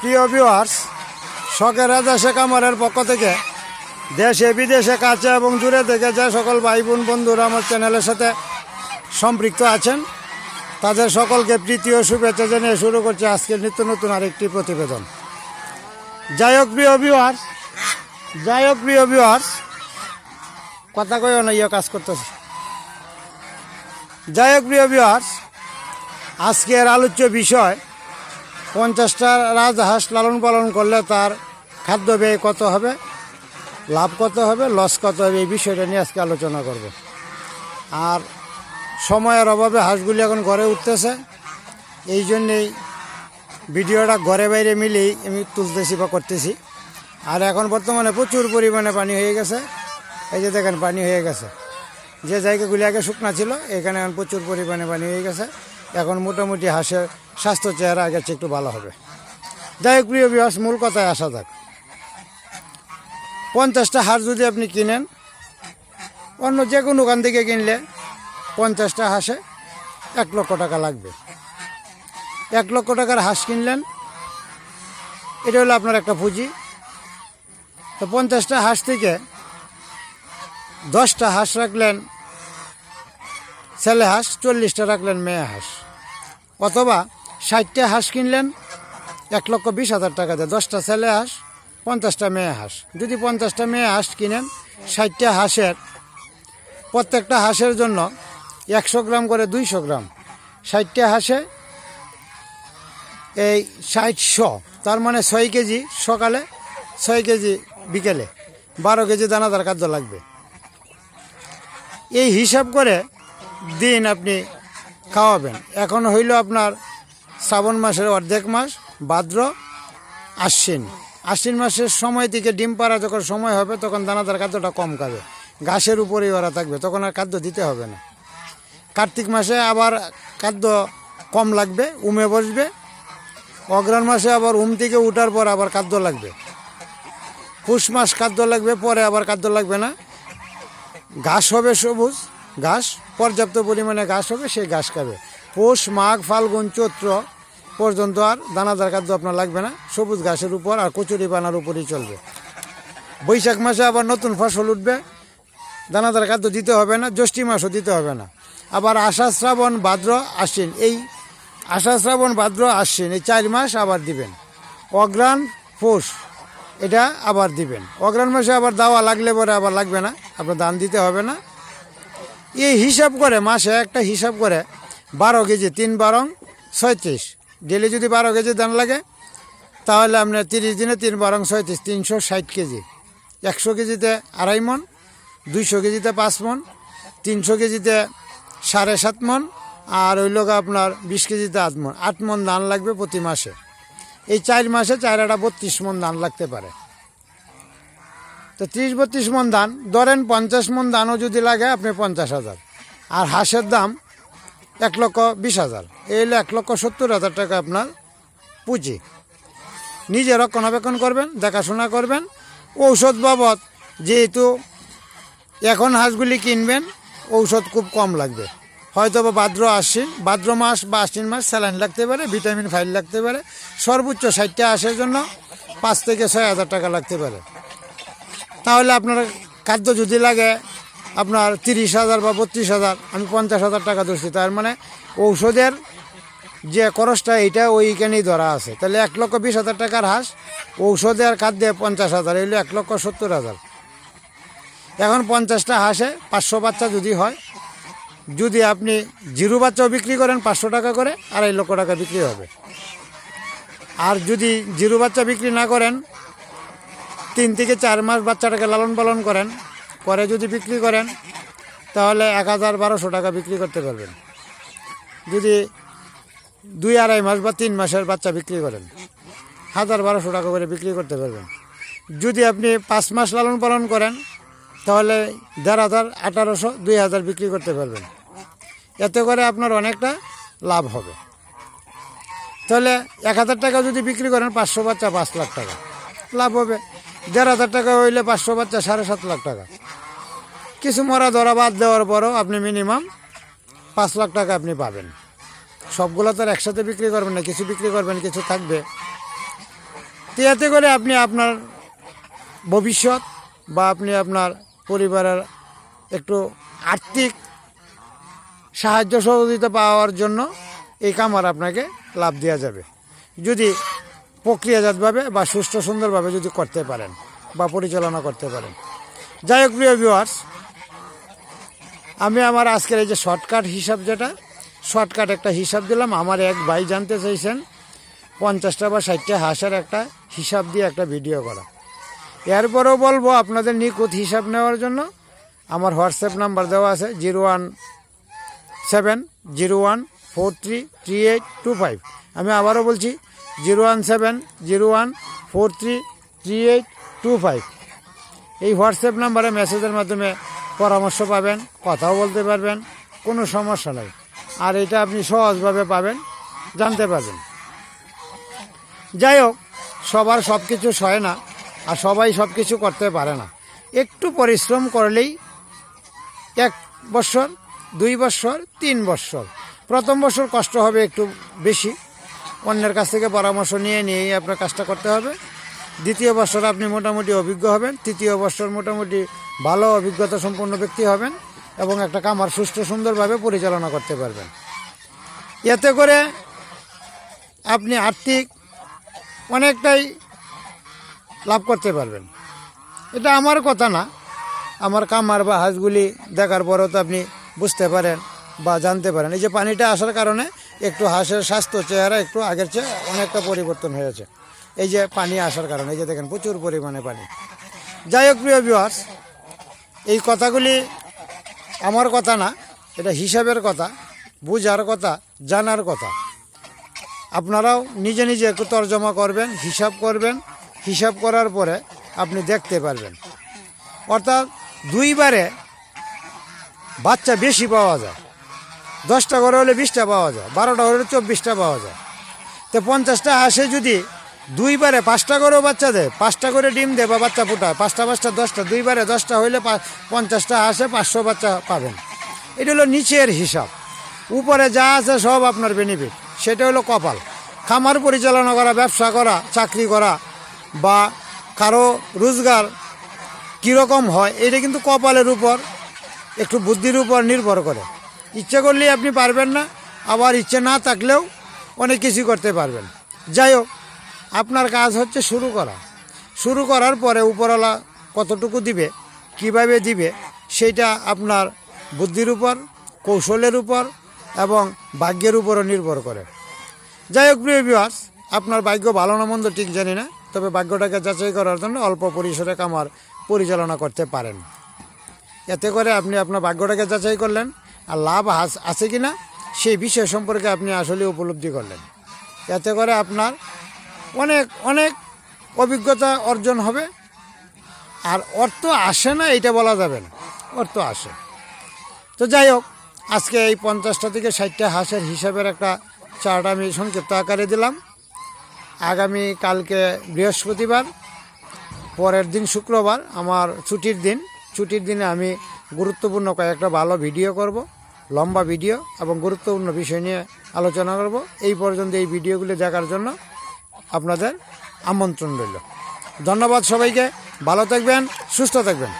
প্রিয় ভিউয়ার্স শখের রাজা শেখ আমারের পক্ষ থেকে দেশে, বিদেশে, কাছে এবং দূরে থেকে যে সকল ভাই বোন বন্ধুরা আমার চ্যানেলের সাথে সম্পৃক্ত আছেন, তাদের সকলকে প্রীতি ও শুভেচ্ছা জানিয়ে শুরু করছে আজকের নিত্য নতুন আরেকটি প্রতিবেদন। যাই হোক, প্রিয় ভিউয়ার্স যাই হোক, প্রিয় ভিউয়ার্স কথা কইও না ইয়ে কাজ করতেছে। যাই হোক, প্রিয় ভিউয়ার্স আজকের আলোচ্য বিষয় পঞ্চাশটা রাজহাঁস লালন পালন করলে তার খাদ্য ব্যয় কত হবে? লাভ কত হবে? লস কত হবে? এই বিষয়টা নিয়ে আজকে আলোচনা করব। আর সময়ের অভাবে হাঁসগুলি এখন ঘরে উঠতেছে। এই জন্যেই ভিডিওটা ঘরে বাইরে মিলেই আমি তুলতেছি বা করতেছি। আর এখন বর্তমানে প্রচুর পরিমাণে পানি হয়ে গেছে। এই যে দেখেন, পানি হয়ে গেছে। যে জায়গাগুলি আগে শুকনা ছিল, এখানে এখন প্রচুর পরিমাণে পানি হয়ে গেছে। এখন মোটামুটি হাঁসের স্বাস্থ্য চেহারা আগের চেয়ে একটু ভালো হবে। যাই হোক, প্রিয় বিহাস মূল কথায় আসা যাক। পঞ্চাশটা হাঁস যদি আপনি কিনেন, অন্য যে কোনো দোকান থেকে কিনলে পঞ্চাশটা হাঁসে এক লক্ষ টাকা লাগবে। এক লক্ষ টাকার হাঁস কিনলেন, এটা হলো আপনার একটা পুঁজি। তো পঞ্চাশটা হাঁস থেকে দশটা হাঁস রাখলেন ছেলে হাঁস, চল্লিশটা রাখলেন মেয়ে হাঁস। অথবা ষাটটা হাঁস কিনলেন, এক লক্ষ বিশ হাজার টাকা দিয়ে। দশটা ছেলে হাঁস, পঞ্চাশটা মেয়ে হাঁস। যদি পঞ্চাশটা মেয়ে হাঁস কিনেন, ষাটটা হাঁসের, প্রত্যেকটা হাঁসের জন্য একশো গ্রাম করে দুইশো গ্রাম। ষাটটা হাঁসে এই ষাটশো, তার মানে ছয় কেজি সকালে, ছয় কেজি বিকেলে। বারো কেজি দানাদার খাদ্য লাগবে। এই হিসাব করে দিন আপনি খাওয়াবেন। এখন হইল আপনার শ্রাবণ মাসের অর্ধেক মাস ভাদ্র, আশ্বিন। আশ্বিন মাসের সময় থেকে ডিম পাড়া যখন সময় হবে, তখন দানাদার খাদ্যটা কম খাবে। ঘাসের উপরেই ওরা থাকবে, তখন আর খাদ্য দিতে হবে না। কার্তিক মাসে আবার খাদ্য কম লাগবে, উমে বসবে। অগ্রহণ মাসে আবার উম থেকে উঠার পর আবার খাদ্য লাগবে। পুষ মাস খাদ্য লাগবে, পরে আবার খাদ্য লাগবে না। ঘাস হবে সবুজ, ঘাস, পর্যাপ্ত পরিমাণে ঘাস হবে সেই ঘাস খাবে। পৌষ, মাঘ, ফাল্গুন, চৈত্র পর্যন্ত আর দানাদার খাদ্য আপনার লাগবে না। সবুজ ঘাসের উপর আর কচুরি বানার উপরই চলবে। বৈশাখ মাসে আবার নতুন ফসল উঠবে। দানাদার খাদ্য দিতে হবে না, জ্যৈষ্ঠী মাসও দিতে হবে না। আবার আষাঢ়, শ্রাবণ, ভাদ্র আশ্বিন এই আষাঢ়, শ্রাবণ, ভাদ্র আশ্বিন এই চার মাস আবার দিবেন। অগ্রাণ পৌষ, এটা আবার দিবেন। অগ্রাণ মাসে আবার দাওয়া লাগলে পরে আবার লাগবে না। আপনার দান দিতে হবে না। এই হিসাব করে, মাসে একটা হিসাব করে, বারো কেজি, তিন বারং, ছয়ত্রিশ। ডেলি যদি বারো কেজি দান লাগে, তাহলে আপনার তিরিশ দিনে তিন বারং ছয়ত্রিশ, তিনশো ষাট কেজি। একশো কেজিতে আড়াই মন, দুইশো কেজিতে পাঁচ মন, তিনশো কেজিতে সাড়ে সাত মন, আর ওই লোক আপনার বিশ কেজিতে আট মন। আট মন ধান লাগবে প্রতি মাসে। এই চার মাসে চার আটা বত্রিশ মন ধান লাগতে পারে। তো ত্রিশ বত্রিশ মন ধান, ধরেন পঞ্চাশ মন ধানও যদি লাগে, আপনি পঞ্চাশ হাজার। আর হাঁসের দাম এক লক্ষ বিশ হাজার। এই হলো এক লক্ষ সত্তর হাজার টাকা আপনার পুঁজি। নিজে রক্ষণাবেক্ষণ করবেন, দেখাশোনা করবেন। ঔষধ বাবদ যেহেতু এখন হাঁসগুলি কিনবেন, ঔষধ খুব কম লাগবে। হয়তো বা ভাদ্র আশ্বিন, ভাদ্র মাস বা আশ্বিন মাস স্যালাইন লাগতে পারে, ভিটামিন ফাইল লাগতে পারে, সর্বোচ্চ ষাটটা হাঁসের জন্য পাঁচ থেকে ছয় হাজার টাকা লাগতে পারে। তাহলে আপনার খাদ্য যদি লাগে আপনার তিরিশ হাজার বা বত্রিশ হাজার, আমি পঞ্চাশ হাজার টাকা ধরছি। তার মানে ঔষধের যে খরচটা, এইটা ওইখানেই ধরা আছে। তাহলে এক লক্ষ বিশ হাজার টাকার হাঁস ঔষধে আর খাদ্যে পঞ্চাশ হাজার এগুলো এক লক্ষ সত্তর হাজার। এখন পঞ্চাশটা হাঁসে পাঁচশো বাচ্চা যদি হয়, যদি আপনি জিরো বাচ্চাও বিক্রি করেন পাঁচশো টাকা করে, আড়াই লক্ষ টাকা বিক্রি হবে। আর যদি জিরো বাচ্চা বিক্রি না করেন, তিন থেকে চার মাস বাচ্চাটাকে লালন পালন করেন পরে যদি বিক্রি করেন, তাহলে এক হাজার বারোশো টাকা বিক্রি করতে পারবেন। যদি দুই আড়াই মাস বা তিন মাসের বাচ্চা বিক্রি করেন, হাজার বারোশো টাকা করে বিক্রি করতে পারবেন। যদি আপনি পাঁচ মাস লালন পালন করেন, তাহলে দেড় হাজার আঠারোশো দুই হাজার বিক্রি করতে পারবেন। এতে করে আপনার অনেকটা লাভ হবে। তাহলে এক হাজার টাকা যদি বিক্রি করেন, পাঁচশো বাচ্চা পাঁচ লাখ টাকা লাভ হবে। দেড় হাজার টাকা হইলে পাঁচশো বাচ্চা সাড়ে সাত লাখ টাকা। কিছু মরা ধরা বাদ দেওয়ার পরও আপনি মিনিমাম পাঁচ লাখ টাকা আপনি পাবেন। সবগুলো তো আর একসাথে বিক্রি করবেন না, কিছু বিক্রি করবেন, কিছু থাকবে। তো এতে করে আপনি আপনার ভবিষ্যৎ বা আপনি আপনার পরিবারের একটু আর্থিক সাহায্য সহযোগিতা পাওয়ার জন্য এই কামার আপনাকে লাভ দেওয়া যাবে। যদি প্রক্রিয়াজাতভাবে বা সুষ্ঠু সুন্দরভাবে যদি করতে পারেন বা পরিচালনা করতে পারেন। যাই হোক প্রিয় ভিউয়ার্স আমি আমার আজকের এই যে শর্টকাট হিসাব যেটা শর্টকাট একটা হিসাব দিলাম। আমার এক ভাই জানতে চাইছেন, পঞ্চাশটা বা ষাটটা হাঁসের একটা হিসাব দিয়ে একটা ভিডিও করা। এরপরেও বলব আপনাদের নিখুঁত হিসাব নেওয়ার জন্য আমার হোয়াটসঅ্যাপ নাম্বার দেওয়া আছে, zero one seven, zero one four three three eight two five. আমি আবারও বলছি, zero one seven, zero one four three three eight two five. এই হোয়াটসঅ্যাপ নাম্বারে মেসেজের মাধ্যমে পরামর্শ পাবেন, কথাও বলতে পারবেন, কোনো সমস্যা নেই। আর এটা আপনি সহজভাবে পাবেন, জানতে পারবেন। যাই হোক, সবার সব কিছু সয় না, আর সবাই সব কিছু করতে পারে না। একটু পরিশ্রম করলেই এক বছর, দুই বছর, তিন বছর। প্রথম বছর কষ্ট হবে একটু বেশি। অন্যের কাছ থেকে পরামর্শ নিয়ে নিয়েই আপনার কাজটা করতে হবে। দ্বিতীয় বছর আপনি মোটামুটি অভিজ্ঞ হবেন, তৃতীয় বছর মোটামুটি ভালো অভিজ্ঞতা সম্পন্ন ব্যক্তি হবেন এবং একটা কামার সুষ্ঠু সুন্দরভাবে পরিচালনা করতে পারবেন। এতে করে আপনি আর্থিক অনেকটাই লাভ করতে পারবেন। এটা আমার কথা না, আমার কামার বা হাঁসগুলি দেখার পরেও তো আপনি বুঝতে পারেন বা জানতে পারেন। এই যে পানিটা আসার কারণে একটু হাঁসের স্বাস্থ্য চেহারা একটু আগের চেয়ে অনেকটা পরিবর্তন হয়েছে। এই যে পানি আসার কারণে, এই যে দেখেন প্রচুর পরিমাণে পানি। যাই হোক, প্রিয় ভিউয়ার্স এই কথাগুলি আমার কথা না, এটা হিসাবের কথা, বুঝার কথা, জানার কথা। আপনারাও নিজে নিজে একটু তর্জমা করবেন, হিসাব করবেন, হিসাব করার পরে আপনি দেখতে পারবেন। অর্থাৎ দুইবারে বাচ্চা বেশি পাওয়া যায়। দশটা করে হলে বিশটা পাওয়া যায়, বারোটা হলে চব্বিশটা পাওয়া যায়। তো পঞ্চাশটা হাঁসে যদি দুইবারে পাঁচটা করেও বাচ্চা দেয় পাঁচটা করে ডিম দেয় বা বাচ্চা ফুটায়। পাঁচটা পাঁচটা, দশটা, দুইবারে দশটা হইলে পঞ্চাশটা আসে, পাঁচশো বাচ্চা পাবেন। এটা হলো নিচের হিসাব। উপরে যা আছে সব আপনার বেনিফিট সেটা হলো কপাল। খামার পরিচালনা করা, ব্যবসা করা, চাকরি করা বা কারও রোজগার কীরকম হয়, এটা কিন্তু কপালের উপর, একটু বুদ্ধির উপর নির্ভর করে। ইচ্ছে করলেই আপনি পারবেন না, আবার ইচ্ছে না থাকলেও অনেক কিছু করতে পারবেন। যাই হোক আপনার কাজ হচ্ছে শুরু করা। শুরু করার পরে উপরওয়ালা কতটুকু দিবে, কীভাবে দিবে সেইটা আপনার বুদ্ধির উপর, কৌশলের উপর এবং ভাগ্যের উপরও নির্ভর করে। যাই হোক, প্রিয় ভিউয়ার্স আপনার ভাগ্য ভালো না মন্দ ঠিক জানি না, তবে ভাগ্যটাকে যাচাই করার জন্য অল্প পরিসরে কামার পরিচালনা করতে পারেন। এতে করে আপনি আপনার ভাগ্যটাকে যাচাই করলেন, আর লাভ আছে কি না সেই বিষয় সম্পর্কে আপনি আসলে উপলব্ধি করলেন। এতে করে আপনার অনেক অনেক অভিজ্ঞতা অর্জন হবে। আর অর্থ আসে না এটা বলা যাবে না। অর্থ আসে। তো যাই হোক, আজকে এই পঞ্চাশটা থেকে ষাটটা হাঁসের হিসাবের একটা চার্ট আমি সংক্ষিপ্ত আকারে দিলাম। আগামী কালকে বৃহস্পতিবার, পরের দিন শুক্রবার, আমার ছুটির দিন। ছুটির দিনে আমি গুরুত্বপূর্ণ কয়েকটা ভালো ভিডিও করব, লম্বা ভিডিও এবং গুরুত্বপূর্ণ বিষয় নিয়ে আলোচনা করব। এই পর্যন্ত এই ভিডিওগুলি দেখার জন্য আপনাদের আমন্ত্রণ রইল। ধন্যবাদ সবাইকে। ভালো থাকবেন সুস্থ থাকবেন।